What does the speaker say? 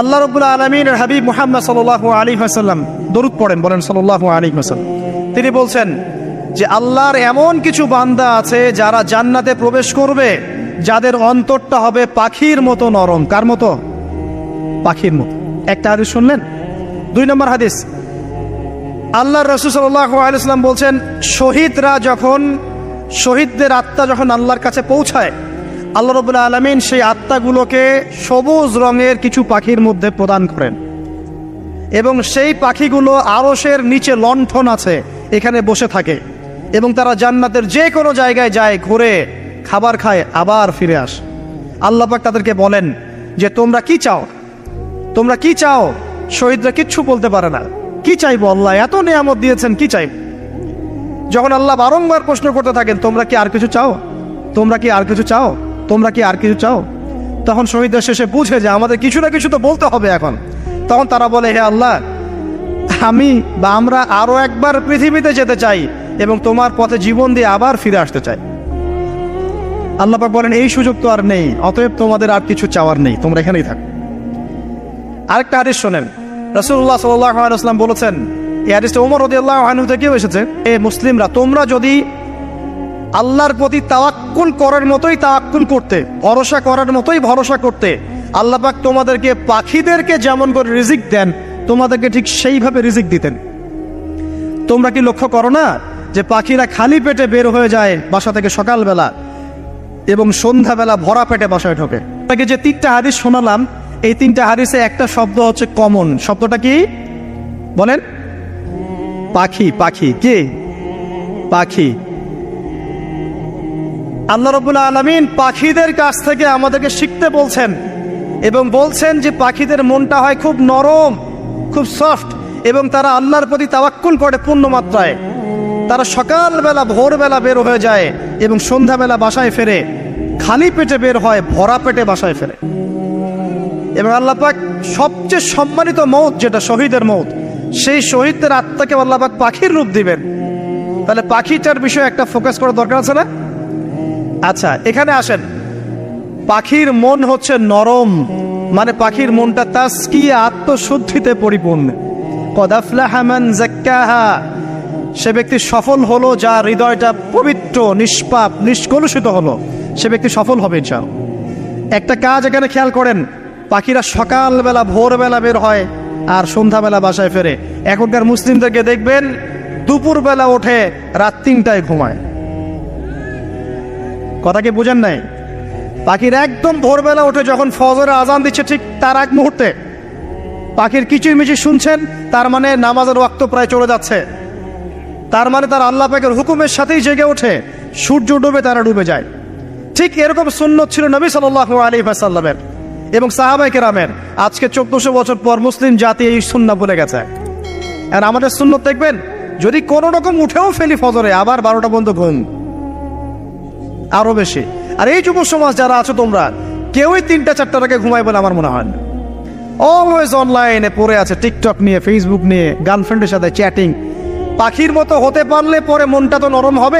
আল্লাহ রবুল্লা আলমিনের হাবিব মুহাম্মদ সাল্লাহ আলী হাসাল্লাম দরুদ পড়েন, বলেন সাল্লাহ আলী হাসাল্লাম তিনি বলছেন যে আল্লাহর এমন কিছু বান্দা আছে যারা জান্নাতে প্রবেশ করবে, যাদের অন্তরটা হবে পাখির মতো নরম। কার মতো? পাখির মতো। একটা হাদিস শুনলেন? দুই নম্বর হাদিস। আল্লাহ রসুল সাল্লাহ বলছেন, শহীদরা যখন, শহীদদের আত্মা যখন আল্লাহর কাছে পৌঁছায় আল্লাহ রবুল্লা আলমিন সেই আত্মাগুলোকে সবুজ রঙের কিছু পাখির মধ্যে প্রদান করেন। এবং সেই পাখিগুলো আরসের নিচে লণ্ঠন আছে, এখানে বসে থাকে। এবং তারা জান্নাতের যে কোনো জায়গায় যায়, ঘুরে, খাবার খায়, আবার ফিরে আস। আল্লাপাক তাদেরকে বলেন যে, তোমরা কি চাও? তোমরা কি চাও? শহীদরা কিচ্ছু বলতে পারে না। কি চাইব আল্লাহ? এত নিয়ামত দিয়েছেন, কি চাইব? যখন আল্লাহ বারংবার প্রশ্ন করতে থাকেন, তোমরা কি আর কিছু চাও? তোমরা কি আর কিছু চাও? তোমরা কি আর কিছু চাও? তখন শহীদরা শেষে বুঝে যে আমাদের কিছু না কিছু তো বলতে হবে এখন। তখন তারা বলে, হে আল্লাহ, আমি বা আমরা আরও একবার পৃথিবীতে যেতে চাই এবং তোমার পথে জীবন দিয়ে আবার ফিরে আসতে চাই। আল্লাহ পাক বলেন, এই সুযোগ তো আর নেই, অতএব তোমাদের আর কিছু চাওয়ার নেই, তোমরা এখানেই থাকো। আরেকটা হাদিস শোনেন। রসুল্লাহ সাল্লাম বলেছেন, এই হাদিসটা ওমর রদি আল্লাহ থেকেও এসেছে, এ মুসলিমরা, তোমরা যদি আল্লাহর প্রতি তাওয়াক্কুল করার মতোই তাওয়াক্কুল করতে, ভরসা করার মতোই ভরসা করতে। আল্লাহ পাক তোমাদেরকে, পাখিদেরকে যেমন করে রিজিক দেন, তোমাদেরকে ঠিক সেইভাবে রিজিক দিতেন। তোমরা কি লক্ষ্য করো না যে পাখিরা খালি পেটে বের হয়ে যায় বাসা থেকে সকালবেলা এবং সন্ধ্যাবেলা ভরা পেটে বাসায় ঢোকে? তাকে যে তিনটা হাদিস শোনালাম, এই তিনটা হাদিসে একটা শব্দ হচ্ছে কমন শব্দটা কি? বলেন। পাখি পাখি, কে? পাখি। আল্লাহ রবুল্লা আলমিন পাখিদের কাছ থেকে আমাদেরকে শিখতে বলছেন এবং বলছেন যে পাখিদের মনটা হয় খুব নরম, খুব সফট এবং তারা আল্লাহর প্রতি তাওয়াক্কুল করে পূর্ণ মাত্রায়। তারা সকালবেলা, ভোরবেলা বের হয়ে যায় এবং সন্ধ্যাবেলা বাসায় ফেরে। খালি পেটে বের হয়, ভরা পেটে বাসায় ফেরে। এবং আল্লাপাক সবচেয়ে সম্মানিত মৌত যেটা শহীদের মৌত, সেই শহীদদের আত্মাকে আল্লাপাক পাখির রূপ দিবেন। তাহলে পাখিটার বিষয়ে একটা ফোকাস করার দরকার আছে না? আচ্ছা এখানে আসেন। পাখির মন হচ্ছে নরম মানে পাখির মনটা তাস্কি, আত্মশুদ্ধিতে পরিপূর্ণ। কদাফলাহামান জাক্কাহা সে ব্যক্তি সফল হলো যা হৃদয়টা পবিত্র, নিষ্পাপ, নিষ্কলুষিত হলো। সে ব্যক্তি সফল হবে ইনশাল একটা কাজ এখানে খেয়াল করেন, পাখিরা সকালবেলা, ভোরবেলা বের হয় আর সন্ধ্যাবেলা বাসায় ফেরে। এখনকার মুসলিমদেরকে দেখবেন, দুপুরবেলা ওঠে, রাত তিনটায় ঘুমায়। কথা কি বুঝেন নাই? পাখির একদম ভোরবেলা উঠে যখন ফজরে আজান দিচ্ছে ঠিক তার এক মুহূর্তে। পাখির কিচির মিচির শুনছেন, তার মানে নামাজের ওয়াক্ত প্রায় চলে যাচ্ছে। তার মানে তার আল্লাহ পাকের হুকুমের সাথেই জেগে ওঠে, সূর্য ডুবে তারা ডুবে যায়। ঠিক এরকম সুন্নত ছিল নবী সাল্লাহ আলী সাল্লামের এবং সাহাবাই কেরামের। আজকে চোদ্দশো বছর পর মুসলিম জাতি এই সুন্না বলে গেছে। আর আমাদের সুন্নত দেখবেন, যদি কোনো রকম উঠেও ফেলি ফজরে, আবার বারোটা পর্যন্ত ঘুম। আরও বেশি। আর এই যুব সমাজ যারা আছো তোমরা, কেউই তিনটা চারটার আগে ঘুমাই বলে আমার মনে হয় না। অলওয়েজ অনলাইনে পড়ে আছে টিকটক নিয়ে ফেসবুক নিয়ে গার্লফ্রেন্ডের সাথে চ্যাটিং পাখির মতো হতে পারলে পরে মনটা তো নরম হবে